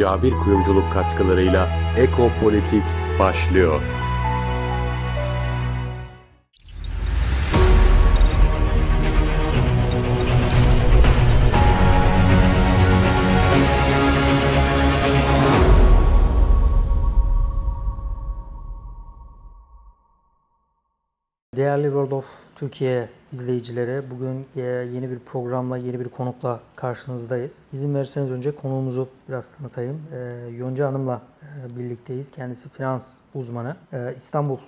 Cabir Kuyumculuk katkılarıyla Ekopolitik başlıyor. Değerli World of Türkiye izleyicileri, bugün e, yeni bir programla, yeni bir konukla karşınızdayız. İzin verirseniz önce konuğumuzu biraz tanıtayım. E, Yonca Hanım'la e, birlikteyiz. Kendisi finans uzmanı. İstanbul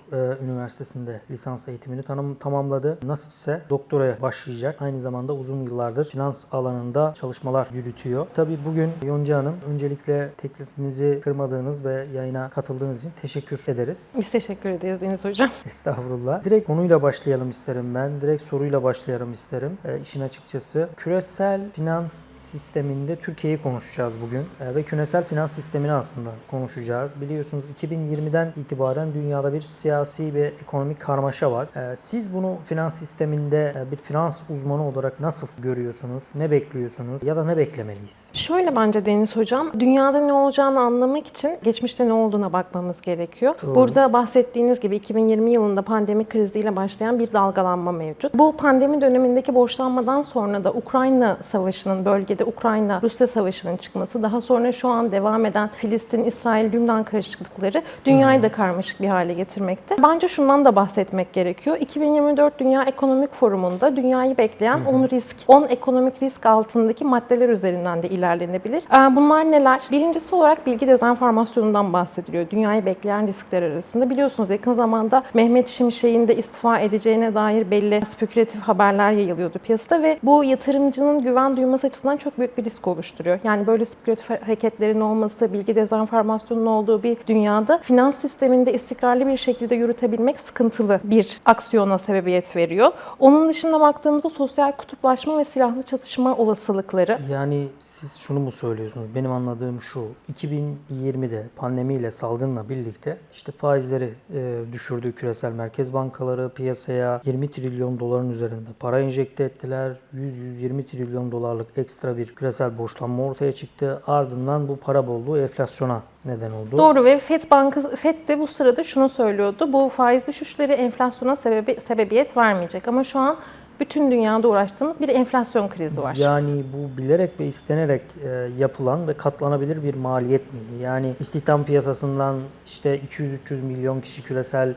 Üniversitesi'nde lisans eğitimini tanım, tamamladı. Nasipse doktoraya başlayacak. Aynı zamanda uzun yıllardır finans alanında çalışmalar yürütüyor. Tabii bugün Yonca Hanım öncelikle teklifimizi kırmadığınız ve yayına katıldığınız için teşekkür ederiz. Biz teşekkür ederiz Deniz Hocam. Estağfurullah. Direkt konuyla başlayalım isterim ben. Direkt soruyla başlayalım isterim. E, işin açıkçası küresel finans sisteminde Türkiye'yi konuşacağız bugün. E, ve küresel finans sistemini aslında konuşacağız. Biliyorsunuz 2020'den itibaren dünyada bir siyasi ve ekonomik karmaşa var. E, siz bunu finans sisteminde e, bir finans uzmanı olarak nasıl görüyorsunuz? Ne bekliyorsunuz? Ya da ne beklemeliyiz? Şöyle bence Deniz Hocam, dünyada ne olacağını anlamak için geçmişte ne olduğuna bakmamız gerekiyor. Burada bahsettiğiniz gibi 2020 yılında pandemi kriziyle başlayan bir dalgalanma mevcut. Bu pandemi dönemindeki borçlanmadan sonra da Ukrayna Savaşı'nın bölgede Ukrayna-Rusya Savaşı'nın çıkması, daha sonra şu an devam eden Filistin-İsrail-Lübnan karışıklıkları dünyayı da karmaşık bir hale getirmekte. Bence şundan da bahsetmek gerekiyor. 2024 Dünya Ekonomik Forumu'nda dünyayı bekleyen 10 risk, 10 ekonomik risk altındaki maddeler üzerinden de ilerlenebilir. Ee, Bunlar neler? Birincisi olarak bilgi dezenformasyonundan bahsediliyor. Dünyayı bekleyen riskler arasında. Biliyorsunuz yakın zamanda Mehmet Şimşek'in de istifa edeceğine dair belli spekülatif haberler yayılıyordu piyasada ve bu yatırımcının güven duyması açısından çok büyük bir risk oluşturuyor. Yani böyle spekülatif hareketlerin olması, bilgi dezenformasyonun olduğu bir dünyada finans sisteminde istikrarlı bir şekilde yürütebilmek sıkıntılı bir aksiyona sebebiyet veriyor. Onun dışında baktığımızda sosyal kutuplaşma ve silahlı çatışma olasılıkları Yani siz şunu mu söylüyorsunuz? Benim anladığım şu. 2020'de pandemiyle salgınla birlikte işte faizleri e, düşürdü küresel merkez bankaları piyasaya 20 trilyon doların üzerinde para enjekte ettiler. 100-120 trilyon dolarlık ekstra bir küresel borçlanma ortaya çıktı. Ardından bu para bolluğu enflasyona neden oldu. Doğru ve FED Bankası FED de bu sırada şunu söylüyordu. Bu faiz düşüşleri enflasyona sebebi, sebebiyet vermeyecek ama şu an bütün dünyada uğraştığımız bir enflasyon krizi var. Yani bu bilerek ve istenerek e, yapılan ve katlanabilir bir maliyet miydi? Yani istihdam piyasasından işte 200-300 milyon kişi küresel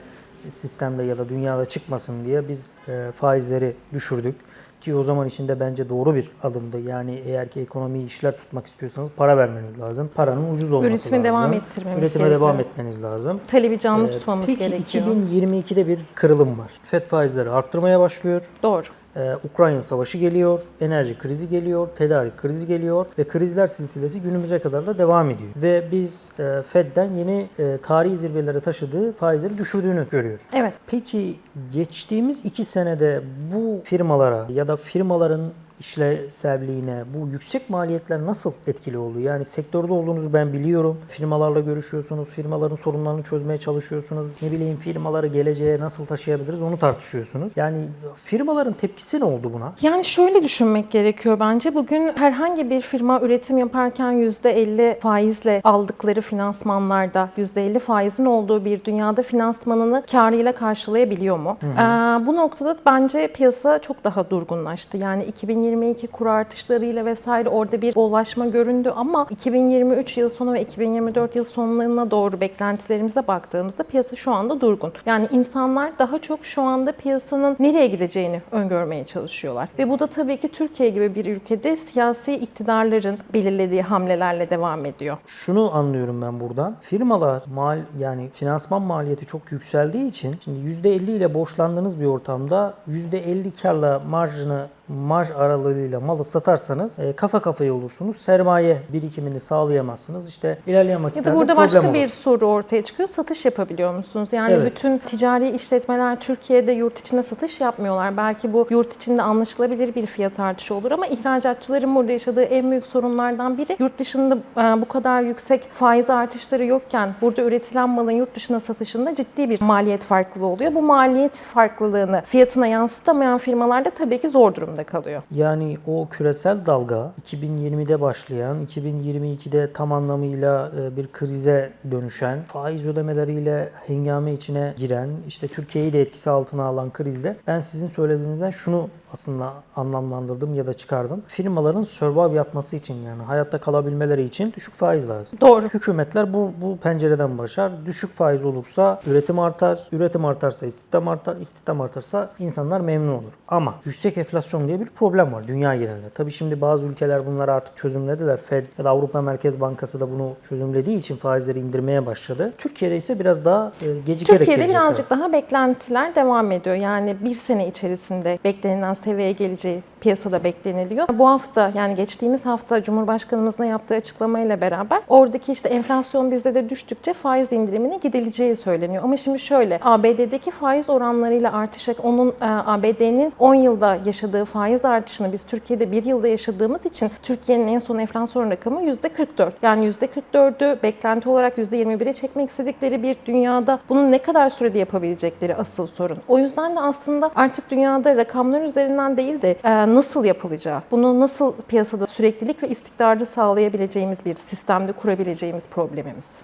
sistemde ya da dünyada çıkmasın diye biz e, faizleri düşürdük. Ki o zaman içinde bence doğru bir adımdı. Yani eğer ki ekonomiyi işler tutmak istiyorsanız para vermeniz lazım. Paranın ucuz olması Üretimi lazım. devam ettirmemiz Üretime gerekiyor. devam etmeniz lazım. Talebi canlı Ee, tutmamız Peki gerekiyor. 2022'de bir kırılım var. FED faizleri arttırmaya başlıyor. Doğru. Ee, Ukrayna savaşı geliyor, enerji krizi geliyor, tedarik krizi geliyor ve krizler silsilesi günümüze kadar da devam ediyor. Ve biz e, Fed'den yeni e, tarihi zirvelere taşıdığı faizleri düşürdüğünü görüyoruz. Evet. Peki geçtiğimiz iki senede bu firmalara ya da firmaların işlevselliğine bu yüksek maliyetler nasıl etkili oldu? Yani sektörde olduğunuzu ben biliyorum. Firmalarla görüşüyorsunuz, firmaların sorunlarını çözmeye çalışıyorsunuz. Ne bileyim firmaları geleceğe nasıl taşıyabiliriz onu tartışıyorsunuz. Yani firmaların tepkisi ne oldu buna? Yani şöyle düşünmek gerekiyor bence. Bugün herhangi bir firma üretim yaparken %50 faizle aldıkları finansmanlarda %50 faizin olduğu bir dünyada finansmanını karıyla karşılayabiliyor mu? Ee, bu noktada bence piyasa çok daha durgunlaştı. Yani 2022 kur artışlarıyla vesaire orada bir bollaşma göründü ama 2023 yıl sonu ve 2024 yıl sonlarına doğru beklentilerimize baktığımızda piyasa şu anda durgun. Yani insanlar daha çok şu anda piyasanın nereye gideceğini öngörmeye çalışıyorlar. Ve bu da tabii ki Türkiye gibi bir ülkede siyasi iktidarların belirlediği hamlelerle devam ediyor. Şunu anlıyorum ben buradan. Firmalar mal yani finansman maliyeti çok yükseldiği için şimdi %50 ile borçlandığınız bir ortamda %50 karla marjını marj aralığıyla malı satarsanız e, kafa kafaya olursunuz. Sermaye birikimini sağlayamazsınız. İşte ilerleyen Ya vakitlerde da burada başka olur. bir soru ortaya çıkıyor. Satış yapabiliyor musunuz? Yani Evet. bütün ticari işletmeler Türkiye'de yurt içinde satış yapmıyorlar. Belki bu yurt içinde anlaşılabilir bir fiyat artışı olur ama ihracatçıların burada yaşadığı en büyük sorunlardan biri yurt dışında e, bu kadar yüksek faiz artışları yokken burada üretilen malın yurt dışına satışında ciddi bir maliyet farklılığı oluyor. Bu maliyet farklılığını fiyatına yansıtamayan firmalar da tabii ki zor durumda zorunda kalıyor. Yani o küresel dalga 2020'de başlayan, 2022'de tam anlamıyla e, bir krize dönüşen, faiz ödemeleriyle hengame içine giren, işte Türkiye'yi de etkisi altına alan krizde ben sizin söylediğinizden şunu aslında anlamlandırdım ya da çıkardım. Firmaların survive yapması için yani hayatta kalabilmeleri için düşük faiz lazım. Doğru. Hükümetler bu, bu pencereden başlar. Düşük faiz olursa üretim artar. Üretim artarsa istihdam artar. İstihdam artarsa insanlar memnun olur. Ama yüksek enflasyon diye bir problem var dünya genelinde. Tabii şimdi bazı ülkeler bunları artık çözümlediler. Fed ya da Avrupa Merkez Bankası da bunu çözümlediği için faizleri indirmeye başladı. Türkiye'de ise biraz daha e, gecikerek Türkiye'de gelecekler. birazcık daha beklentiler devam ediyor. Yani bir sene içerisinde beklenilen seviyeye geleceği piyasada bekleniliyor. Bu hafta yani geçtiğimiz hafta Cumhurbaşkanımızın yaptığı açıklamayla beraber oradaki işte enflasyon bizde de düştükçe faiz indirimine gidileceği söyleniyor. Ama şimdi şöyle ABD'deki faiz oranlarıyla artış onun e, ABD'nin 10 yılda yaşadığı faiz artışını biz Türkiye'de bir yılda yaşadığımız için Türkiye'nin en son enflasyon rakamı %44. Yani %44'ü beklenti olarak %21'e çekmek istedikleri bir dünyada bunu ne kadar sürede yapabilecekleri asıl sorun. O yüzden de aslında artık dünyada rakamlar üzerinden değil de e, nasıl yapılacağı, bunu nasıl piyasada süreklilik ve istikrarı sağlayabileceğimiz bir sistemde kurabileceğimiz problemimiz.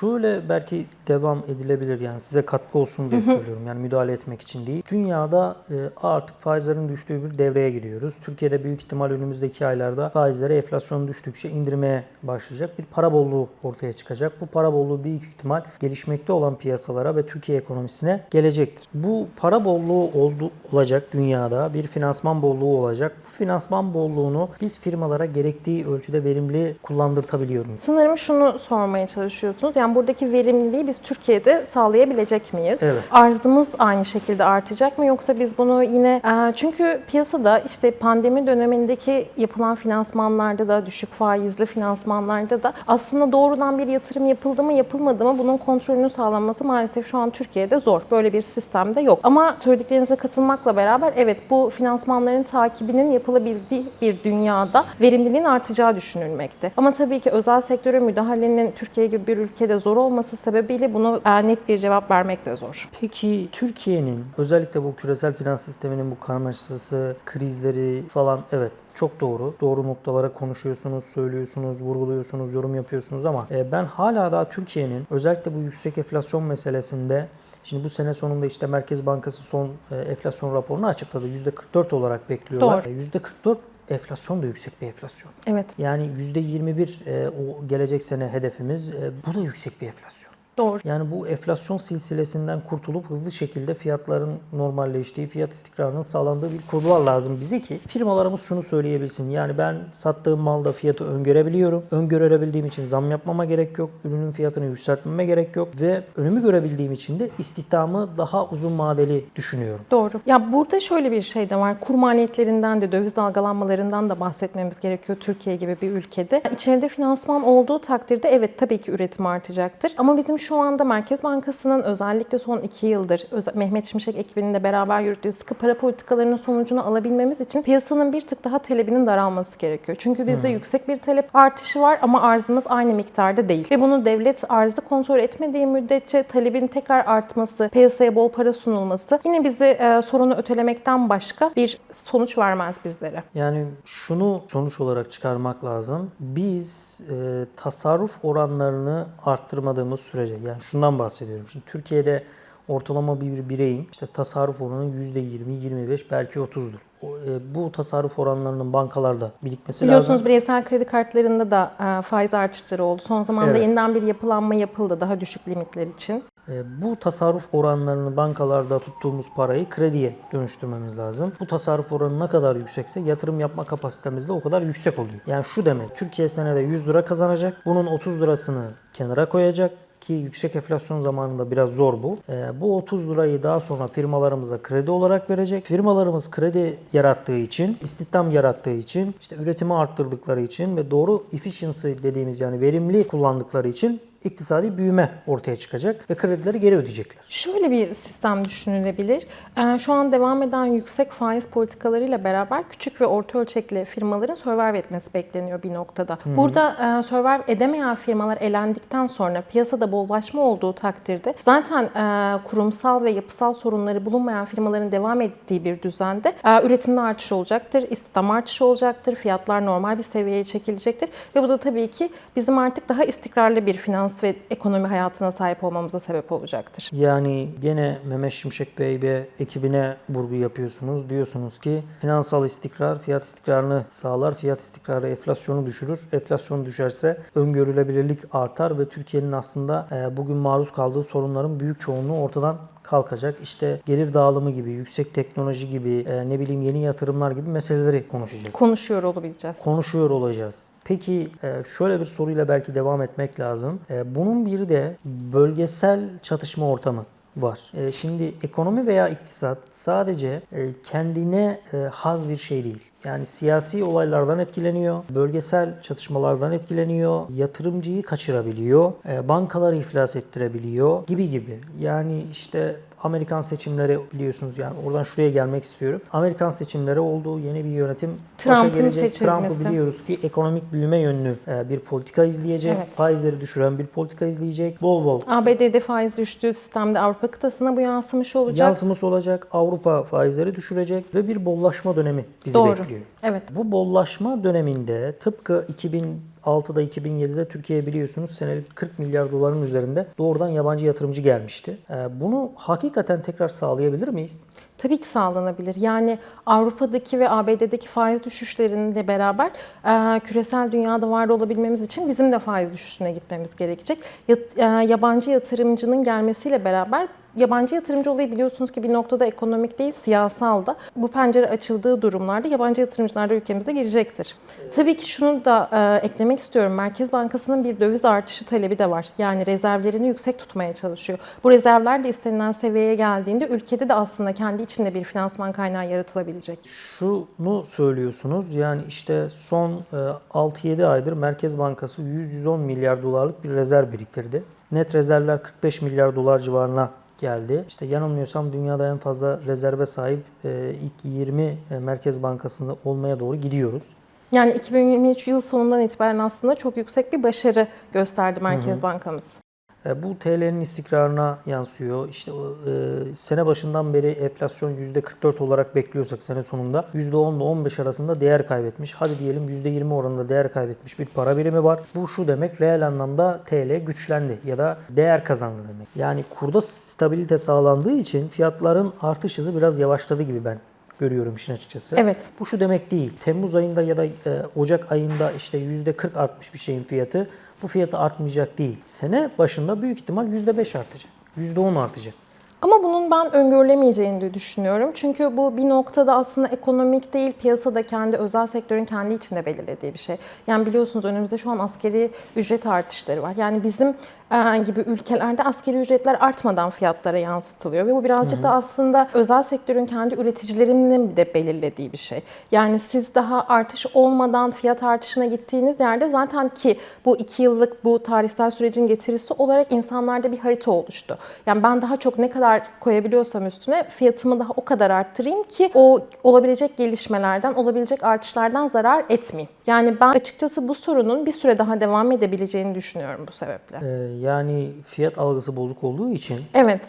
Şöyle belki devam edilebilir yani size katkı olsun diye söylüyorum yani müdahale etmek için değil. Dünyada e, artık faizlerin düştüğü bir devreye giriyoruz. Türkiye'de büyük ihtimal önümüzdeki aylarda faizlere enflasyon düştükçe indirmeye başlayacak. Bir para bolluğu ortaya çıkacak. Bu para bolluğu büyük ihtimal gelişmekte olan piyasalara ve Türkiye ekonomisine gelecektir. Bu para bolluğu oldu, olacak dünyada bir finansman bolluğu olacak. Bu finansman bolluğunu biz firmalara gerektiği ölçüde verimli kullandırtabiliyor muyuz? Sanırım şunu sormaya çalışıyorsunuz. Yani buradaki verimliliği biz Türkiye'de sağlayabilecek miyiz? Evet. Arzımız aynı şekilde artacak mı yoksa biz bunu yine e, çünkü piyasada işte pandemi dönemindeki yapılan finansmanlarda da düşük faizli finansmanlarda da aslında doğrudan bir yatırım yapıldı mı yapılmadı mı bunun kontrolünü sağlanması maalesef şu an Türkiye'de zor. Böyle bir sistemde yok. Ama söylediklerinize katılmakla beraber evet bu finansmanların takibinin yapılabildiği bir dünyada verimliliğin artacağı düşünülmekte. Ama tabii ki özel sektöre müdahalenin Türkiye gibi bir ülkede zor olması sebebiyle bunu e, net bir cevap vermek de zor. Peki Türkiye'nin özellikle bu küresel finans sisteminin bu karmaşası, krizleri falan evet çok doğru. Doğru noktalara konuşuyorsunuz, söylüyorsunuz, vurguluyorsunuz, yorum yapıyorsunuz ama e, ben hala daha Türkiye'nin özellikle bu yüksek enflasyon meselesinde Şimdi bu sene sonunda işte Merkez Bankası son e, enflasyon raporunu açıkladı. %44 olarak bekliyorlar. Doğru. E, %44 enflasyon da yüksek bir enflasyon. Evet, Yani %21 e, o gelecek sene hedefimiz. E, bu da yüksek bir enflasyon. Doğru. Yani bu enflasyon silsilesinden kurtulup hızlı şekilde fiyatların normalleştiği, fiyat istikrarının sağlandığı bir kurdular lazım bize ki firmalarımız şunu söyleyebilsin. Yani ben sattığım malda fiyatı öngörebiliyorum. Öngörebildiğim için zam yapmama gerek yok. Ürünün fiyatını yükseltmeme gerek yok ve önümü görebildiğim için de istihdamı daha uzun vadeli düşünüyorum. Doğru. Ya burada şöyle bir şey de var. Kur maliyetlerinden de döviz dalgalanmalarından da bahsetmemiz gerekiyor Türkiye gibi bir ülkede. İçeride finansman olduğu takdirde evet tabii ki üretim artacaktır. Ama bizim şu anda Merkez Bankası'nın özellikle son iki yıldır Mehmet Şimşek ekibinin de beraber yürüttüğü sıkı para politikalarının sonucunu alabilmemiz için piyasanın bir tık daha talebinin daralması gerekiyor. Çünkü bizde yüksek bir talep artışı var ama arzımız aynı miktarda değil. Ve bunu devlet arzı kontrol etmediği müddetçe talebin tekrar artması, piyasaya bol para sunulması yine bizi e, sorunu ötelemekten başka bir sonuç vermez bizlere. Yani şunu sonuç olarak çıkarmak lazım. Biz e, tasarruf oranlarını arttırmadığımız sürece yani şundan bahsediyorum. Şimdi Türkiye'de ortalama bir bireyin işte tasarruf oranı %20, 25 belki 30'dur. O, e, bu tasarruf oranlarının bankalarda birikmesi Biliyorsunuz lazım. bireysel kredi kartlarında da e, faiz artışları oldu. Son zamanda Evet. yeniden bir yapılanma yapıldı daha düşük limitler için. E, Bu tasarruf oranlarını bankalarda tuttuğumuz parayı krediye dönüştürmemiz lazım. Bu tasarruf oranı ne kadar yüksekse yatırım yapma kapasitemiz de o kadar yüksek oluyor. Yani şu demek, Türkiye senede 100 lira kazanacak, bunun 30 lirasını kenara koyacak ki yüksek enflasyon zamanında biraz zor bu. E, bu 30 lirayı daha sonra firmalarımıza kredi olarak verecek. Firmalarımız kredi yarattığı için, istihdam yarattığı için, işte üretimi arttırdıkları için ve doğru efficiency dediğimiz yani verimli kullandıkları için iktisadi büyüme ortaya çıkacak ve kredileri geri ödeyecekler. Şöyle bir sistem düşünülebilir. Ee, Şu an devam eden yüksek faiz politikalarıyla beraber küçük ve orta ölçekli firmaların survive etmesi bekleniyor bir noktada. Burada e, survive edemeyen firmalar elendikten sonra piyasada bollaşma olduğu takdirde zaten e, kurumsal ve yapısal sorunları bulunmayan firmaların devam ettiği bir düzende e, üretimde artış olacaktır, istihdam artışı olacaktır, fiyatlar normal bir seviyeye çekilecektir ve bu da tabii ki bizim artık daha istikrarlı bir finans ve ekonomi hayatına sahip olmamıza sebep olacaktır. Yani gene Mehmet Şimşek Bey ve ekibine vurgu yapıyorsunuz. Diyorsunuz ki finansal istikrar fiyat istikrarını sağlar. Fiyat istikrarı enflasyonu düşürür. Enflasyon düşerse öngörülebilirlik artar ve Türkiye'nin aslında e, bugün maruz kaldığı sorunların büyük çoğunluğu ortadan kalkacak. İşte gelir dağılımı gibi, yüksek teknoloji gibi, e, ne bileyim yeni yatırımlar gibi meseleleri konuşacağız. Konuşuyor olabileceğiz. konuşuyor olacağız. Peki e, şöyle bir soruyla belki devam etmek lazım. E, Bunun bir de bölgesel çatışma ortamı var. E, Şimdi ekonomi veya iktisat sadece e, kendine e, haz bir şey değil. Yani siyasi olaylardan etkileniyor, bölgesel çatışmalardan etkileniyor, yatırımcıyı kaçırabiliyor, bankaları iflas ettirebiliyor gibi gibi. Yani işte Amerikan seçimleri biliyorsunuz yani oradan şuraya gelmek istiyorum. Amerikan seçimleri oldu, yeni bir yönetim Trump'ın gelecek. Trump'ı seçilmesi. biliyoruz ki ekonomik büyüme yönlü e, bir politika izleyecek, Evet. faizleri düşüren bir politika izleyecek, bol bol ABD'de faiz düştüğü sistemde Avrupa kıtasına bu yansımış olacak. yansıması olacak, Avrupa faizleri düşürecek ve bir bollaşma dönemi bizi Doğru. bekliyor. Evet. Bu bollaşma döneminde tıpkı 2006'da 2007'de Türkiye'ye biliyorsunuz senelik 40 milyar doların üzerinde doğrudan yabancı yatırımcı gelmişti. E, Bunu hakikaten tekrar sağlayabilir miyiz? Tabii ki sağlanabilir. Yani Avrupa'daki ve ABD'deki faiz düşüşleriyle beraber e, küresel dünyada var olabilmemiz için bizim de faiz düşüşüne gitmemiz gerekecek. Yat- e, yabancı yatırımcının gelmesiyle beraber yabancı yatırımcı olayı biliyorsunuz ki bir noktada ekonomik değil siyasal da. Bu pencere açıldığı durumlarda yabancı yatırımcılar da ülkemize girecektir. Tabii ki şunu da e, eklemek istiyorum. Merkez Bankası'nın bir döviz artışı talebi de var. Yani rezervlerini yüksek tutmaya çalışıyor. Bu rezervler de istenilen seviyeye geldiğinde ülkede de aslında kendi içinde bir finansman kaynağı yaratılabilecek. Şunu söylüyorsunuz yani işte son e, 6-7 aydır Merkez Bankası 100-110 milyar dolarlık bir rezerv biriktirdi. Net rezervler 45 milyar dolar civarına geldi. İşte yanılmıyorsam dünyada en fazla rezerve sahip e, ilk 20 e, Merkez Bankası'nda olmaya doğru gidiyoruz. Yani 2023 yıl sonundan itibaren aslında çok yüksek bir başarı gösterdi Merkez Bankamız. E, Bu TL'nin istikrarına yansıyor. İşte e, sene başından beri enflasyon %44 olarak bekliyorsak sene sonunda %10 ile 15 arasında değer kaybetmiş. Hadi diyelim %20 oranında değer kaybetmiş bir para birimi var. Bu şu demek reel anlamda TL güçlendi ya da değer kazandı demek. Yani kurda stabilite sağlandığı için fiyatların artış hızı biraz yavaşladı gibi ben görüyorum işin açıkçası. Evet. Bu şu demek değil. Temmuz ayında ya da e, Ocak ayında işte %40 artmış bir şeyin fiyatı bu fiyatı artmayacak değil. Sene başında büyük ihtimal %5 artacak. %10 artacak. Ama bunun ben öngörülemeyeceğini de düşünüyorum. Çünkü bu bir noktada aslında ekonomik değil, piyasada kendi özel sektörün kendi içinde belirlediği bir şey. Yani biliyorsunuz önümüzde şu an askeri ücret artışları var. Yani bizim gibi ülkelerde askeri ücretler artmadan fiyatlara yansıtılıyor. Ve bu birazcık da aslında özel sektörün kendi üreticilerinin de belirlediği bir şey. Yani siz daha artış olmadan fiyat artışına gittiğiniz yerde zaten ki bu iki yıllık bu tarihsel sürecin getirisi olarak insanlarda bir harita oluştu. Yani ben daha çok ne kadar koyabiliyorsam üstüne fiyatımı daha o kadar arttırayım ki o olabilecek gelişmelerden, olabilecek artışlardan zarar etmeyeyim. Yani ben açıkçası bu sorunun bir süre daha devam edebileceğini düşünüyorum bu sebeple. Ee, yani fiyat algısı bozuk olduğu için Evet.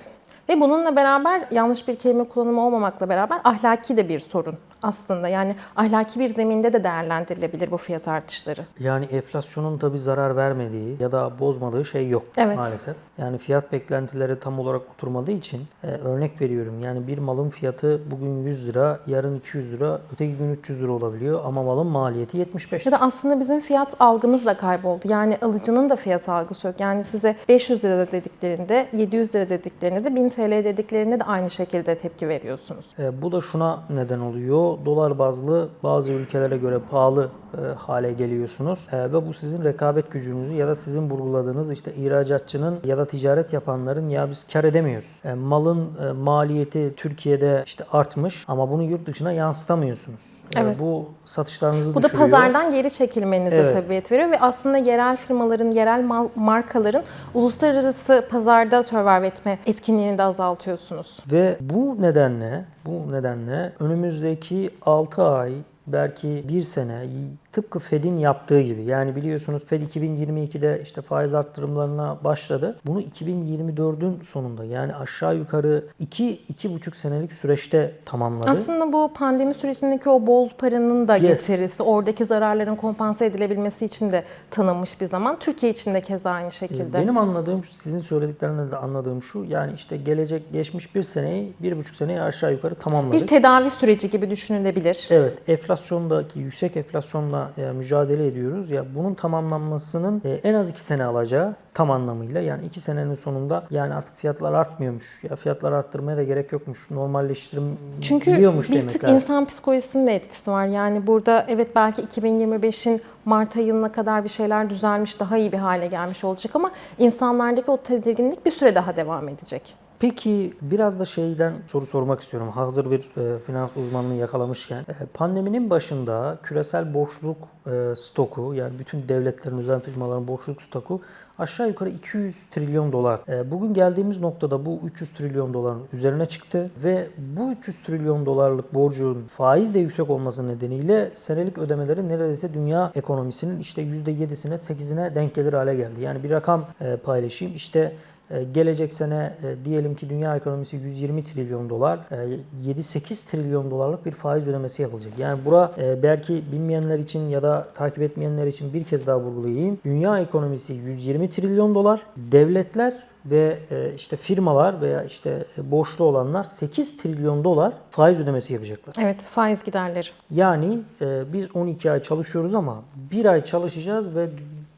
Ve bununla beraber yanlış bir kelime kullanımı olmamakla beraber ahlaki de bir sorun aslında. Yani ahlaki bir zeminde de değerlendirilebilir bu fiyat artışları. yani enflasyonun tabi zarar vermediği ya da bozmadığı şey yok Evet. maalesef. Yani fiyat beklentileri tam olarak oturmadığı için e, örnek veriyorum. Yani bir malın fiyatı bugün 100 lira, yarın 200 lira, öteki gün 300 lira olabiliyor ama malın maliyeti 75 Ya da aslında bizim fiyat algımız da kayboldu. Yani alıcının da fiyat algısı yok. Yani size 500 lira dediklerinde, 700 lira dediklerinde de 1000 TL dediklerinde de aynı şekilde tepki veriyorsunuz. E, bu da şuna neden oluyor. Dolar bazlı bazı ülkelere göre pahalı e, hale geliyorsunuz. E, ve bu sizin rekabet gücünüzü ya da sizin vurguladığınız işte ihracatçının ya da ticaret yapanların ya biz kar edemiyoruz. E, malın e, maliyeti Türkiye'de işte artmış ama bunu yurt dışına yansıtamıyorsunuz. E, Evet. bu satışlarınızı Bu da düşürüyor. pazardan geri çekilmenize Evet. sebebiyet veriyor ve aslında yerel firmaların, yerel markaların uluslararası pazarda survive etme etkinliğini de azaltıyorsunuz. Ve bu nedenle bu nedenle önümüzdeki 6 ay belki bir sene tıpkı Fed'in yaptığı gibi yani biliyorsunuz Fed 2022'de işte faiz arttırımlarına başladı. Bunu 2024'ün sonunda yani aşağı yukarı 2 2,5 senelik süreçte tamamladı. Aslında bu pandemi sürecindeki o bol paranın da Yes. getirisi, oradaki zararların kompanse edilebilmesi için de tanınmış bir zaman. Türkiye için de keza aynı şekilde. Benim anladığım, sizin söylediklerinden de anladığım şu yani işte gelecek geçmiş bir seneyi, bir buçuk seneyi aşağı yukarı tamamladık. bir tedavi süreci gibi düşünülebilir. Evet, enflasyondaki yüksek enflasyonla mücadele ediyoruz. Ya bunun tamamlanmasının e, en az iki sene alacağı tam anlamıyla yani iki senenin sonunda yani artık fiyatlar artmıyormuş. Ya fiyatlar arttırmaya da gerek yokmuş. Normalleştirim Çünkü biliyormuş bir demek tık lazım. insan psikolojisinin de etkisi var. Yani burada evet belki 2025'in Mart ayına kadar bir şeyler düzelmiş, daha iyi bir hale gelmiş olacak ama insanlardaki o tedirginlik bir süre daha devam edecek. Peki biraz da şeyden soru sormak istiyorum. Hazır bir e, finans uzmanlığı yakalamışken. E, pandeminin başında küresel borçluk e, stoku yani bütün devletlerin, özel firmaların borçluk stoku aşağı yukarı 200 trilyon dolar. E, bugün geldiğimiz noktada bu 300 trilyon doların üzerine çıktı ve bu 300 trilyon dolarlık borcun faiz de yüksek olması nedeniyle senelik ödemeleri neredeyse dünya ekonomisinin işte %7'sine 8'ine denk gelir hale geldi. Yani bir rakam e, paylaşayım. İşte Gelecek sene e, diyelim ki dünya ekonomisi 120 trilyon dolar, e, 7-8 trilyon dolarlık bir faiz ödemesi yapılacak. Yani bura e, belki bilmeyenler için ya da takip etmeyenler için bir kez daha vurgulayayım. Dünya ekonomisi 120 trilyon dolar, devletler ve e, işte firmalar veya işte e, borçlu olanlar 8 trilyon dolar faiz ödemesi yapacaklar. Evet, faiz giderleri. Yani e, biz 12 ay çalışıyoruz ama bir ay çalışacağız ve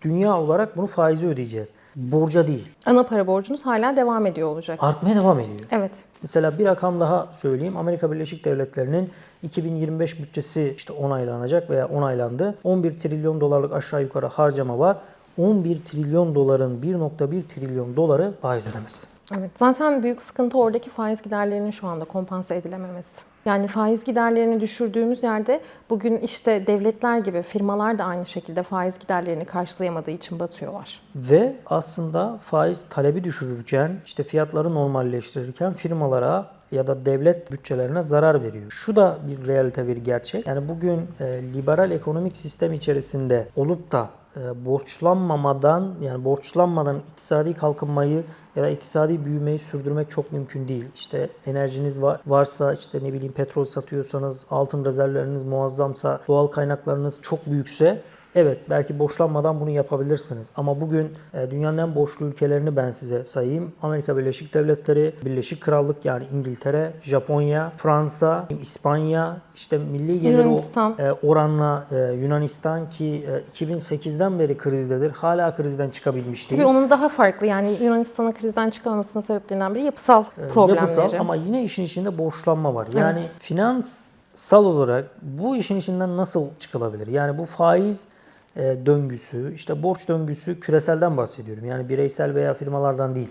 dünya olarak bunu faizi ödeyeceğiz. Borca değil. Ana para borcunuz hala devam ediyor olacak. Artmaya devam ediyor. Evet. Mesela bir rakam daha söyleyeyim. Amerika Birleşik Devletleri'nin 2025 bütçesi işte onaylanacak veya onaylandı. 11 trilyon dolarlık aşağı yukarı harcama var. 11 trilyon doların 1.1 trilyon doları faiz ödemesi. Evet. Zaten büyük sıkıntı oradaki faiz giderlerinin şu anda kompanse edilememesi. Yani faiz giderlerini düşürdüğümüz yerde bugün işte devletler gibi firmalar da aynı şekilde faiz giderlerini karşılayamadığı için batıyorlar. Ve aslında faiz talebi düşürürken, işte fiyatları normalleştirirken firmalara ya da devlet bütçelerine zarar veriyor. Şu da bir realite, bir gerçek. Yani bugün e, liberal ekonomik sistem içerisinde olup da e, borçlanmamadan yani borçlanmadan iktisadi kalkınmayı ya da iktisadi büyümeyi sürdürmek çok mümkün değil. İşte enerjiniz var, varsa işte ne bileyim petrol satıyorsanız, altın rezervleriniz muazzamsa, doğal kaynaklarınız çok büyükse Evet belki borçlanmadan bunu yapabilirsiniz. Ama bugün e, dünyanın en borçlu ülkelerini ben size sayayım. Amerika Birleşik Devletleri, Birleşik Krallık yani İngiltere, Japonya, Fransa, İspanya, işte milli gelir Yunanistan. e, oranla e, Yunanistan ki e, 2008'den beri krizdedir. Hala krizden çıkabilmiş değil. Tabii onun daha farklı yani Yunanistan'ın krizden çıkamamasının sebeplerinden biri yapısal problemleri. Yapısal ama yine işin içinde borçlanma var. Yani Evet. finansal olarak bu işin içinden nasıl çıkılabilir? Yani bu faiz döngüsü, işte borç döngüsü küreselden bahsediyorum. Yani bireysel veya firmalardan değil.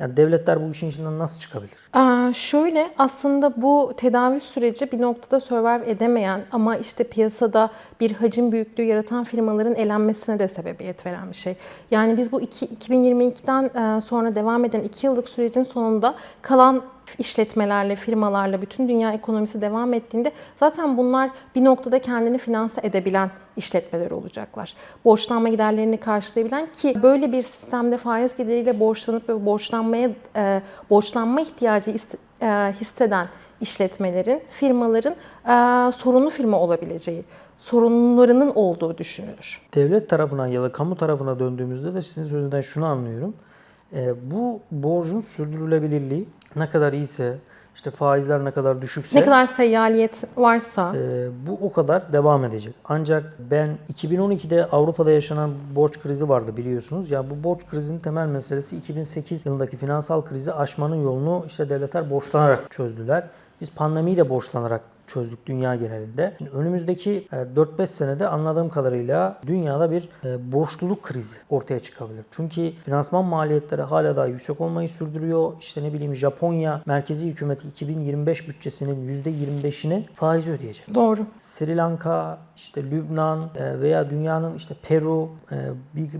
Yani devletler bu işin içinden nasıl çıkabilir? Aa, şöyle aslında bu tedavi süreci bir noktada survive edemeyen ama işte piyasada bir hacim büyüklüğü yaratan firmaların elenmesine de sebebiyet veren bir şey. Yani biz bu iki, 2022'den e, sonra devam eden 2 yıllık sürecin sonunda kalan işletmelerle, firmalarla bütün dünya ekonomisi devam ettiğinde zaten bunlar bir noktada kendini finanse edebilen işletmeler olacaklar. Borçlanma giderlerini karşılayabilen ki böyle bir sistemde faiz gideriyle borçlanıp ve borçlanmaya e, borçlanma ihtiyacı e, hisseden işletmelerin, firmaların e, sorunlu firma olabileceği, sorunlarının olduğu düşünülür. Devlet tarafına ya da kamu tarafına döndüğümüzde de sizin sözünden şunu anlıyorum. E, bu borcun sürdürülebilirliği ne kadar iyiyse, işte faizler ne kadar düşükse Ne kadar seyyaliyet varsa e, bu o kadar devam edecek. Ancak ben 2012'de Avrupa'da yaşanan borç krizi vardı biliyorsunuz. Ya bu borç krizinin temel meselesi 2008 yılındaki finansal krizi aşmanın yolunu işte devletler borçlanarak çözdüler. Biz pandemiyi de borçlanarak çözdük dünya genelinde. Şimdi önümüzdeki e, 4-5 senede anladığım kadarıyla dünyada bir e, borçluluk krizi ortaya çıkabilir. Çünkü finansman maliyetleri hala daha yüksek olmayı sürdürüyor. İşte ne bileyim Japonya merkezi hükümeti 2025 bütçesinin %25'ini faiz ödeyecek. doğru. Sri Lanka, işte Lübnan e, veya dünyanın işte Peru, e,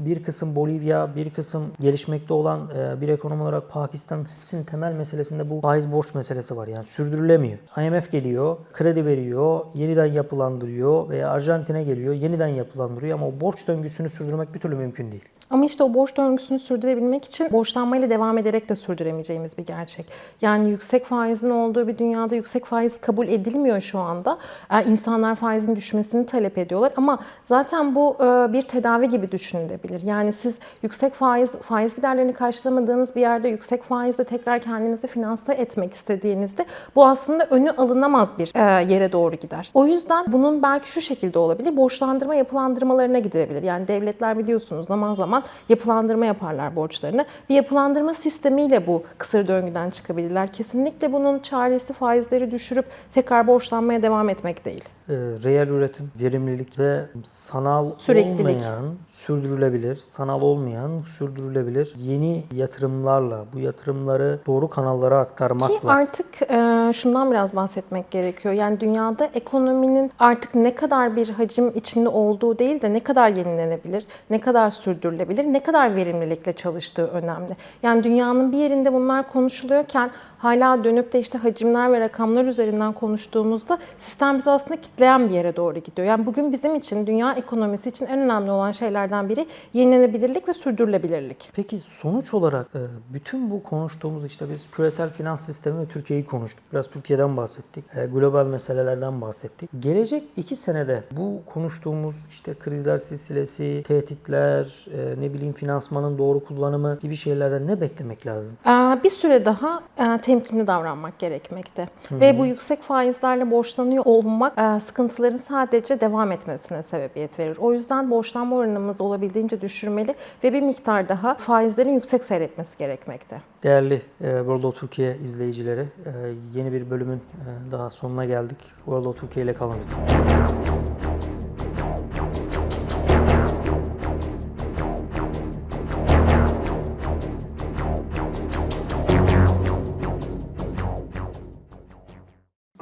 bir, kısım Bolivya, bir kısım gelişmekte olan e, bir ekonomi olarak Pakistan hepsinin temel meselesinde bu faiz borç meselesi var. Yani sürdürülemiyor. IMF geliyor, kredi veriyor, yeniden yapılandırıyor veya Arjantin'e geliyor, yeniden yapılandırıyor ama o borç döngüsünü sürdürmek bir türlü mümkün değil. Ama işte o borç döngüsünü sürdürebilmek için borçlanmayla devam ederek de sürdüremeyeceğimiz bir gerçek. Yani yüksek faizin olduğu bir dünyada yüksek faiz kabul edilmiyor şu anda. Ee, İnsanlar faizin düşmesini talep ediyorlar ama zaten bu e, bir tedavi gibi düşünülebilir. Yani siz yüksek faiz faiz giderlerini karşılamadığınız bir yerde yüksek faizle tekrar kendinizi finanse etmek istediğinizde bu aslında önü alınamaz bir e, yere doğru gider. O yüzden bunun belki şu şekilde olabilir. Borçlandırma yapılandırmalarına gidilebilir. Yani devletler biliyorsunuz zaman zaman yapılandırma yaparlar borçlarını. Bir yapılandırma sistemiyle bu kısır döngüden çıkabilirler. Kesinlikle bunun çaresi faizleri düşürüp tekrar borçlanmaya devam etmek değil. e, reel üretim, verimlilik ve sanal Süreklilik. olmayan, sürdürülebilir, sanal olmayan, sürdürülebilir yeni yatırımlarla, bu yatırımları doğru kanallara Ki aktarmakla artık e, şundan biraz bahsetmek gerekiyor. Yani dünyada ekonominin artık ne kadar bir hacim içinde olduğu değil de ne kadar yenilenebilir, ne kadar sürdürülebilir, ne kadar verimlilikle çalıştığı önemli. Yani dünyanın bir yerinde bunlar konuşuluyorken hala dönüp de işte hacimler ve rakamlar üzerinden konuştuğumuzda sistem bizi aslında kitleyen bir yere doğru gidiyor. Yani bugün bizim için, dünya ekonomisi için en önemli olan şeylerden biri yenilenebilirlik ve sürdürülebilirlik. Peki sonuç olarak e, bütün bu konuştuğumuz işte biz küresel finans sistemi ve Türkiye'yi konuştuk. Biraz Türkiye'den bahsettik. e, Global meselelerden bahsettik. Gelecek iki senede bu konuştuğumuz işte krizler silsilesi, tehditler, e, ne bileyim finansmanın doğru kullanımı gibi şeylerden ne beklemek lazım? Ee, Bir süre daha e, temkinli davranmak gerekmekte. Ve bu yüksek faizlerle borçlanıyor olmak e, sıkıntıların sadece devam etmesine sebebiyet verir. O yüzden borçlanma oranımızı olabildiğince düşürmeli ve bir miktar daha faizlerin yüksek seyretmesi gerekmekte. Değerli e, World of Türkiye izleyicileri, e, yeni bir bölümün e, daha sonuna geldik. World of Türkiye ile kalın lütfen.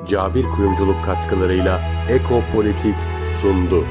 Cabir Kuyumculuk katkılarıyla Eko Politik sundu.